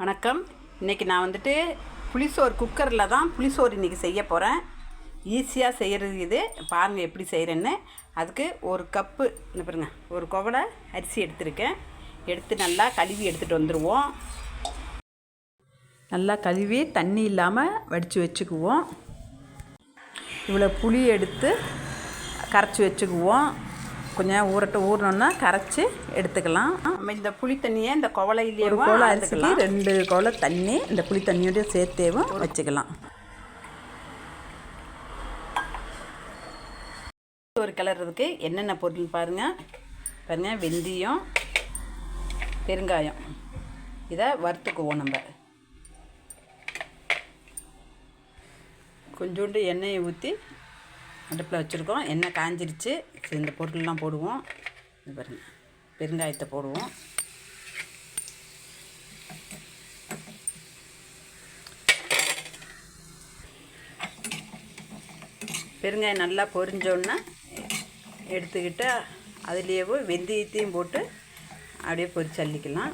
வணக்கம். இன்றைக்கி நான் வந்துட்டு புளிசோறு குக்கரில் தான் புளிசோறு இன்றைக்கி செய்ய போகிறேன் ஈஸியாக செய்கிறது இது. பாருங்கள் எப்படி செய்கிறேன்னு அதுக்கு ஒரு கப்பு இந்த பாருங்க ஒரு குவலை அரிசி எடுத்திருக்கேன். எடுத்து நல்லா கழுவி எடுத்துகிட்டு வந்துடுவோம் நல்லா கழுவி தண்ணி இல்லாமல் வடித்து வச்சுக்குவோம். இவ்வளோ புளி எடுத்து கரைச்சி வச்சுக்குவோம். கொஞ்சம் ஊறட்டு ஊறணுன்னா கரைச்சி எடுத்துக்கலாம். நம்ம இந்த புளி தண்ணியை இந்த குவளையிலேயே ஒரு கோலை அரிசிக்கு ரெண்டு கோலை தண்ணி இந்த புளி தண்ணியோட சேர்த்தேவும் வச்சுக்கலாம். ஒரு கிளறதுக்கு என்னென்ன பொருள் பாருங்கள் பாருங்கள் வெந்தயம் பெருங்காயம். இதை வறுத்துக்குவோம் நம்ம. கொஞ்சோண்டு எண்ணெயை ஊற்றி அடுப்பில் வச்சுருக்கோம். எண்ணெய் காஞ்சிருச்சு. சரி, இந்த பொருள்லாம் போடுவோம். இது பாருங்க. பெருங்காயத்தை போடுவோம். பெருங்காயம் நல்லா பொரிஞ்சோன்னா எடுத்துக்கிட்டு அதுலேயே வெந்தயத்தையும் போட்டு அப்படியே பொரிச்சு அள்ளிக்கலாம்.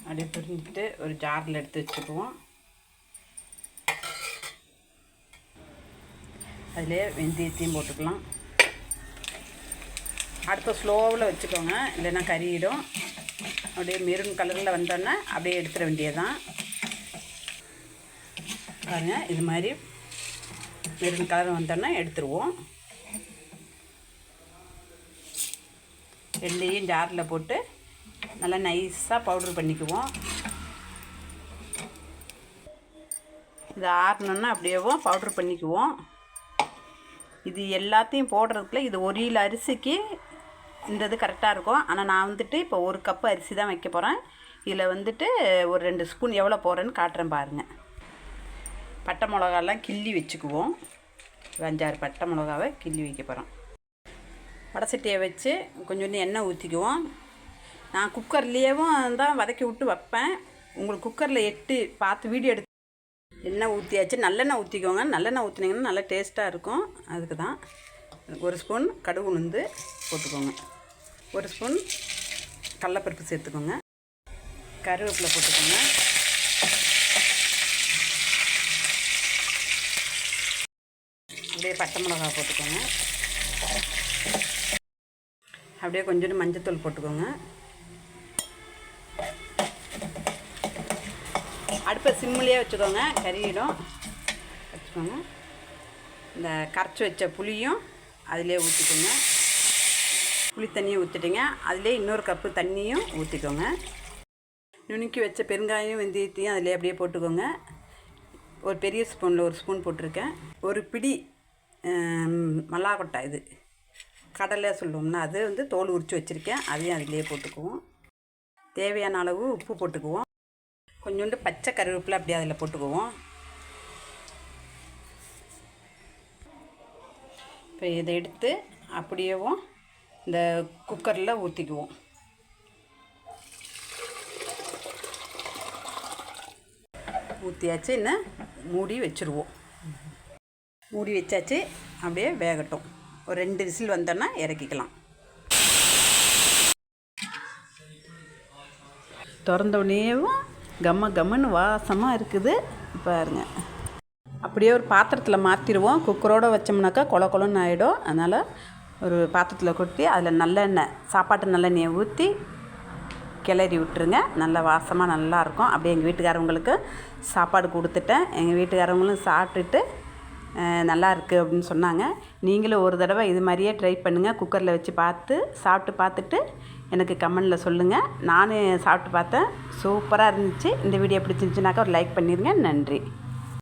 அப்படியே பொரிஞ்சிட்டு ஒரு ஜாரில் எடுத்து வச்சுக்குவோம். அதிலே வெந்தயத்தையும் போட்டுக்கலாம். அடுத்த ஸ்லோவில் வச்சுக்கோங்க இல்லைன்னா கறியிடும் அப்படியே மெரூன் கலரில் வந்தோன்னே அப்படியே எடுத்துட வேண்டியதுதான். பாருங்க இது மாதிரி மெரூன் கலர் வந்தோன்னே எடுத்துருவோம். எள்ளையும் ஜாரில் போட்டு நல்லா நைஸாக பவுட்ரு பண்ணிக்குவோம். இது ஆறணுன்னா அப்படியேவும் பவுட்ரு பண்ணிக்குவோம். இது எல்லாத்தையும் போடுறதுக்குள்ள இது ஒரு கிலோ அரிசிக்கு இந்த இது கரெக்டாக இருக்கும். ஆனால் நான் வந்துட்டு இப்போ ஒரு கப்பு அரிசி தான் வைக்க போகிறேன் இதில் வந்துட்டு ஒரு ரெண்டு ஸ்பூன் எவ்வளோ போடுறேன்னு காட்டுறேன் பாருங்கள் பட்டை மிளகாலாம் கிள்ளி வச்சுக்குவோம். அஞ்சாறு பட்டை மிளகாவை கிள்ளி வைக்க போகிறோம் வடசட்டியை வச்சு கொஞ்சோண்டு எண்ணெய் ஊற்றிக்குவோம் நான் குக்கர்லேயேவும் தான் வதக்கி விட்டு வைப்பேன். உங்களுக்கு குக்கரில் எட்டு பார்த்து வீடியோ எடுத்து எண்ணெய் ஊற்றியாச்சு நல்லெண்ணெய் ஊற்றிக்கோங்க நல்லெண்ணெய் ஊற்றினீங்கன்னா நல்லா டேஸ்ட்டாக இருக்கும். அதுக்கு தான் ஒரு ஸ்பூன் கடுகு உளுந்து போட்டுக்கோங்க. ஒரு ஸ்பூன் கடலப்பருப்பு சேர்த்துக்கோங்க. கருவேப்பிலை போட்டுக்கோங்க. அப்படியே பட்டை மிளகா போட்டுக்கோங்க. அப்படியே கொஞ்சோண்டு மஞ்சத்தூள் போட்டுக்கோங்க. அடுப்பை சிம்மிலே வச்சுக்கோங்க. கறியிடும் வச்சுக்கோங்க. இந்த கரைச்சி வச்ச புளியும் அதிலே ஊற்றிக்கோங்க புளி தண்ணியும் ஊற்றிட்டீங்க அதிலே இன்னொரு கப்பு தண்ணியும் ஊற்றிக்கோங்க நுணுக்கி வச்ச பெருங்காயம் வெந்தயத்தையும் அதிலே அப்படியே போட்டுக்கோங்க. ஒரு பெரிய ஸ்பூனில் ஒரு ஸ்பூன் போட்டிருக்கேன். ஒரு பிடி மல்லாக்கொட்டை இது. கடலை சொல்லுவோம்னா அது வந்து தோல் உரித்து வச்சுருக்கேன். அதையும் அதிலே போட்டுக்குவோம். தேவையான அளவு உப்பு போட்டுக்குவோம். கொஞ்சோண்டு பச்சை கருவேப்பிலை அப்படியே அதில் போட்டுக்குவோம். இப்போ இதை எடுத்து அப்படியேவும் இந்த குக்கரில் ஊற்றிக்குவோம். ஊற்றியாச்சு இன்னும் மூடி வச்சுருவோம். மூடி வச்சாச்சு அப்படியே வேகட்டும். ஒரு ரெண்டு விசில் வந்தோன்னா இறக்கிக்கலாம். திறந்தோடனேவும் கம்ம கம்மன்னு வாசமாக இருக்குது. பாருங்க. அப்படியே ஒரு பாத்திரத்தில் மாற்றிடுவோம் குக்கரோடு வச்சோம்னாக்கா கொல கொலன்னு ஆகிடும் அதனால் ஒரு பாத்திரத்தில் கொட்டி அதில் நல்லெண்ணெய் சாப்பாட்டு நல்லெண்ணெயை ஊற்றி கிளறி விட்டுருங்க. நல்ல வாசமாக நல்லாயிருக்கும் அப்படியே எங்கள் வீட்டுக்காரவங்களுக்கு சாப்பாடு கொடுத்துட்டேன். எங்கள் வீட்டுக்காரவங்களும் சாப்பிட்டுட்டு நல்லா இருக்குது அப்படின்னு சொன்னாங்க. நீங்களும் ஒரு தடவை இது மாதிரியே ட்ரை பண்ணுங்கள் குக்கரில் வச்சு பார்த்து சாப்பிட்டு பார்த்துட்டு எனக்கு கமெண்டில் சொல்லுங்கள் நானும் சாப்பிட்டு பார்த்தேன். சூப்பராக இருந்துச்சு. இந்த வீடியோ பிடிச்சிருந்துச்சுனாக்கா ஒரு லைக் பண்ணிடுங்க நன்றி.